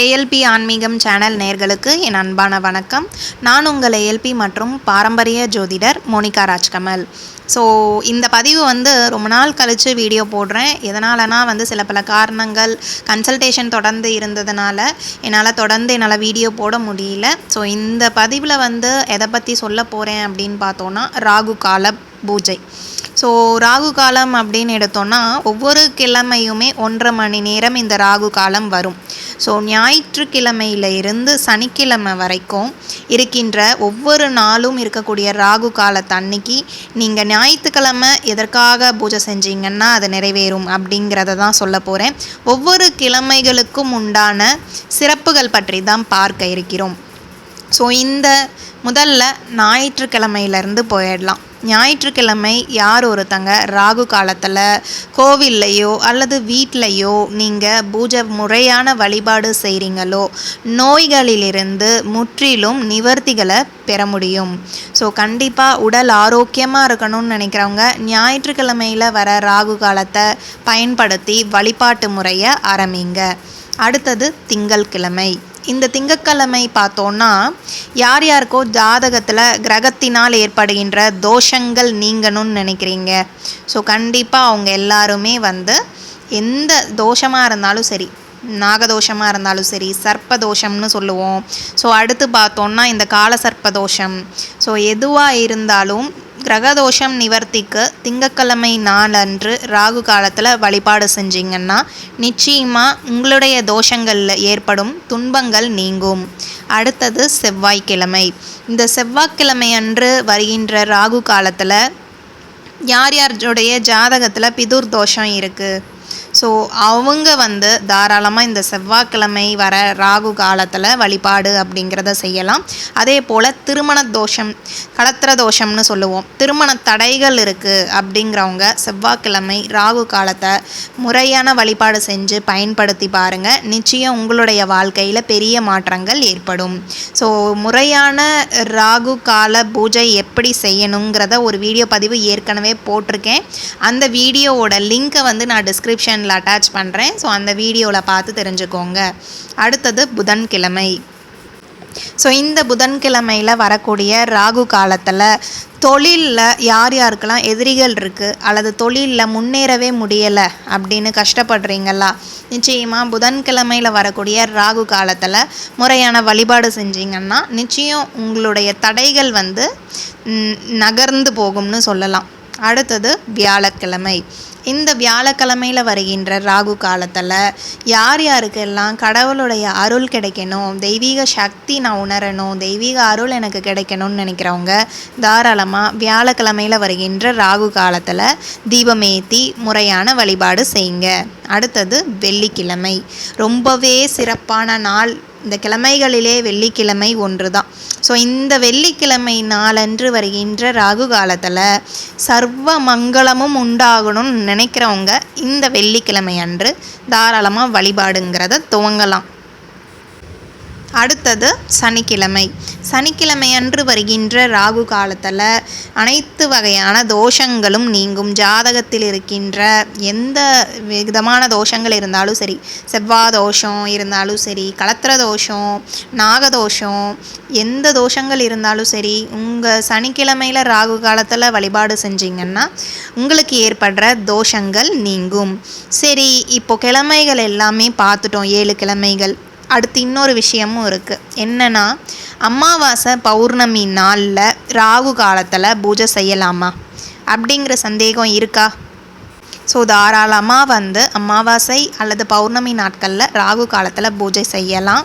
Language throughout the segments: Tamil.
ஏஎல்பி ஆன்மீகம் சேனல் நேர்களுக்கு என் அன்பான வணக்கம். நான் உங்கள் ஏஎல்பி மற்றும் பாரம்பரிய ஜோதிடர் மோனிகா ராஜ்கமல். ஸோ இந்த பதிவு வந்து ரொம்ப நாள் கழித்து வீடியோ போடுறேன். எதனாலனா வந்து சில பல காரணங்கள் கன்சல்டேஷன் தொடர்ந்து இருந்ததுனால என்னால் தொடர்ந்து என்னால் வீடியோ போட முடியல. ஸோ இந்த பதிவில் வந்து எதை பற்றி சொல்ல போகிறேன் அப்படின்னு பார்த்தோன்னா ராகு கால பூஜை. ஸோ ராகு காலம் அப்படின்னு எடுத்தோன்னா ஒவ்வொரு கிழமையுமே ஒன்றரை மணி நேரம் இந்த ராகு காலம் வரும். ஸோ ஞாயிற்றுக்கிழமையில இருந்து சனிக்கிழமை வரைக்கும் இருக்கின்ற ஒவ்வொரு நாளும் இருக்கக்கூடிய ராகு காலத்தன்னைக்கு நீங்கள் ஞாயிற்றுக்கிழமை எதற்காக பூஜை செஞ்சீங்கன்னா அது நிறைவேறும் அப்படிங்கிறத தான் சொல்ல போகிறேன் ஒவ்வொரு கிழமைகளுக்கும் உண்டான சிறப்புகள் பற்றி தான் பார்க்க இருக்கிறோம். ஸோ இந்த முதல்ல ஞாயிற்றுக்கிழமையிலேருந்து போயிடலாம். ஞாயிற்றுக்கிழமை யார் ஒருத்தங்க? ராகு காலத்தில் கோவில்லையோ அல்லது வீட்லையோ நீங்கள் பூஜை முறையான வழிபாடு செய்கிறீங்களோ நோய்களிலிருந்து முற்றிலும் நிவர்த்திகளை பெற முடியும். ஸோ கண்டிப்பாக உடல் ஆரோக்கியமாக இருக்கணும்னு நினைக்கிறவங்க ஞாயிற்றுக்கிழமையில் வர ராகு காலத்தை பயன்படுத்தி வழிபாட்டு முறையை ஆரம்பிங்க. அடுத்தது திங்கள்கிழமை. இந்த திங்கட்கிழமை பார்த்தோன்னா யார் யாருக்கோ ஜாதகத்தில் கிரகத்தினால் ஏற்படுகின்ற தோஷங்கள் நீங்கணும்னு நினைக்கிறீங்க. ஸோ கண்டிப்பாக அவங்க எல்லாருமே வந்து எந்த தோஷமாக இருந்தாலும் சரி நாகதோஷமாக இருந்தாலும் சரி சர்ப்பதோஷம்னு சொல்லுவோம். ஸோ அடுத்து பார்த்தோன்னா இந்த கால சர்ப்பதோஷம் ஸோ எதுவாக இருந்தாலும் கிரகதோஷம் நிவர்த்திக்கு திங்கக்கிழமை நாளன்று ராகு காலத்தில் வழிபாடு செஞ்சீங்கன்னா நிச்சயமாக உங்களுடைய தோஷங்களில் ஏற்படும் துன்பங்கள் நீங்கும். அடுத்தது செவ்வாய்க்கிழமை. இந்த செவ்வாய்க்கிழமை அன்று வருகின்ற ராகு காலத்தில் யார் யாருடைய ஜாதகத்தில் பிதுர் தோஷம் இருக்குது ஸோ அவங்க வந்து தாராளமாக இந்த செவ்வாய்க்கிழமை வர ராகு காலத்தில் வழிபாடு அப்படிங்கிறத செய்யலாம். அதே போல் திருமண தோஷம் கலத்திர தோஷம்னு சொல்லுவோம். திருமண தடைகள் இருக்குது அப்படிங்கிறவங்க செவ்வாய்க்கிழமை ராகு காலத்தை முறையான வழிபாடு செஞ்சு பயன்படுத்தி பாருங்கள் நிச்சயம் உங்களுடைய வாழ்க்கையில் பெரிய மாற்றங்கள் ஏற்படும். ஸோ முறையான ராகு கால பூஜை எப்படி செய்யணுங்கிறத ஒரு வீடியோ பதிவு ஏற்கனவே போட்டிருக்கேன். அந்த வீடியோவோட லிங்க்கை வந்து நான் டிஸ்கிரிப்ஷனில் அட்டாச் பண்ணுறேன் ஸோ அந்த வீடியோவில் பார்த்து தெரிஞ்சுக்கோங்க. அடுத்தது புதன்கிழமை. ஸோ இந்த புதன்கிழமையில் வரக்கூடிய ராகு காலத்தில் தொழிலில் யார் யாருக்கெல்லாம் எதிரிகள் இருக்குது அல்லது தொழிலில் முன்னேறவே முடியலை அப்படின்னு கஷ்டப்படுறீங்களா? நிச்சயமாக புதன்கிழமையில் வரக்கூடிய ராகு காலத்தில் முறையான வழிபாடு செஞ்சீங்கன்னா நிச்சயம் உங்களுடைய தடைகள் வந்து நகர்ந்து போகும்னு சொல்லலாம். அடுத்தது வியாழக்கிழமை. இந்த வியாழக்கிழமையில் வருகின்ற ராகு காலத்தில் யார் யாருக்கெல்லாம் கடவுளுடைய அருள் கிடைக்கணும் தெய்வீக சக்தி நான் உணரணும் தெய்வீக அருள் எனக்கு கிடைக்கணும்னு நினைக்கிறவங்க தாராளமாக வியாழக்கிழமையில் வருகின்ற ராகு காலத்தில் தீபமேத்தி முறையான வழிபாடு செய்யுங்க. அடுத்தது வெள்ளிக்கிழமை. ரொம்பவே சிறப்பான நாள். இந்த கிழமைகளிலே வெள்ளிக்கிழமை ஒன்று தான் ஸோ இந்த வெள்ளிக்கிழமை நாளன்று வருகின்ற ராகு காலத்தில் சர்வ மங்களமும் உண்டாகணும்னு நினைக்கிறவங்க இந்த வெள்ளிக்கிழமை அன்று தாராளமாக வழிபாடுங்கிறத துவங்கலாம். அடுத்தது சனிக்கிழமை. சனிக்கிழமை அன்று வருகின்ற ராகு காலத்தில் அனைத்து வகையான தோஷங்களும் நீங்கும். ஜாதகத்தில் இருக்கின்ற எந்த விதமான தோஷங்கள் இருந்தாலும் சரி செவ்வாய் தோஷம் இருந்தாலும் சரி கலத்திர தோஷம் நாகதோஷம் எந்த தோஷங்கள் இருந்தாலும் சரி உங்கள் சனிக்கிழமையில் ராகு காலத்தில் வழிபாடு செஞ்சிங்கன்னா உங்களுக்கு ஏற்படுற தோஷங்கள் நீங்கும். சரி இப்போ கிழமைகள் எல்லாமே பார்த்துட்டோம். ஏழு கிழமைகள். அடுத்து இன்னொரு விஷயமும் இருக்குது என்னென்னா அமாவாசை பௌர்ணமி நாளில் ராகு காலத்தில் பூஜை செய்யலாமா? அப்படிங்கிற சந்தேகம் இருக்கா? ஸோ தாராளமாக வந்து அமாவாசை அல்லது பௌர்ணமி நாட்களில் ராகு காலத்தில் பூஜை செய்யலாம்.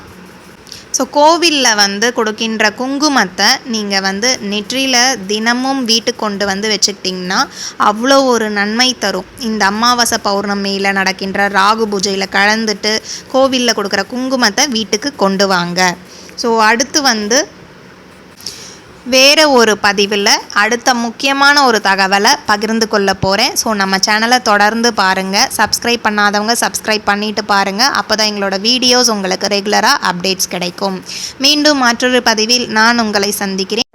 ஸோ கோவிலில் வந்து கொடுக்கின்ற குங்குமத்தை நீங்கள் வந்து நெற்றியில் தினமும் வீட்டுக்கு கொண்டு வந்து வச்சுக்கிட்டிங்கன்னா அவ்வளோ ஒரு நன்மை தரும். இந்த அமாவாசை பௌர்ணமியில் நடக்கின்ற ராகு பூஜையில் கலந்துட்டு கோவிலில் கொடுக்குற குங்குமத்தை வீட்டுக்கு கொண்டு வாங்க. ஸோ அடுத்து வந்து வேறு ஒரு பதிவில் அடுத்த முக்கியமான ஒரு தகவலை பகிர்ந்து கொள்ள போகிறேன் ஸோ நம்ம சேனலை தொடர்ந்து பாருங்கள் சப்ஸ்கிரைப் பண்ணாதவங்க சப்ஸ்கிரைப் பண்ணிவிட்டு பாருங்கள் அப்போ தான் எங்களோட வீடியோஸ் உங்களுக்கு ரெகுலராக அப்டேட்ஸ் கிடைக்கும். மீண்டும் மற்றொரு பதிவில் நான் உங்களை சந்திக்கிறேன்.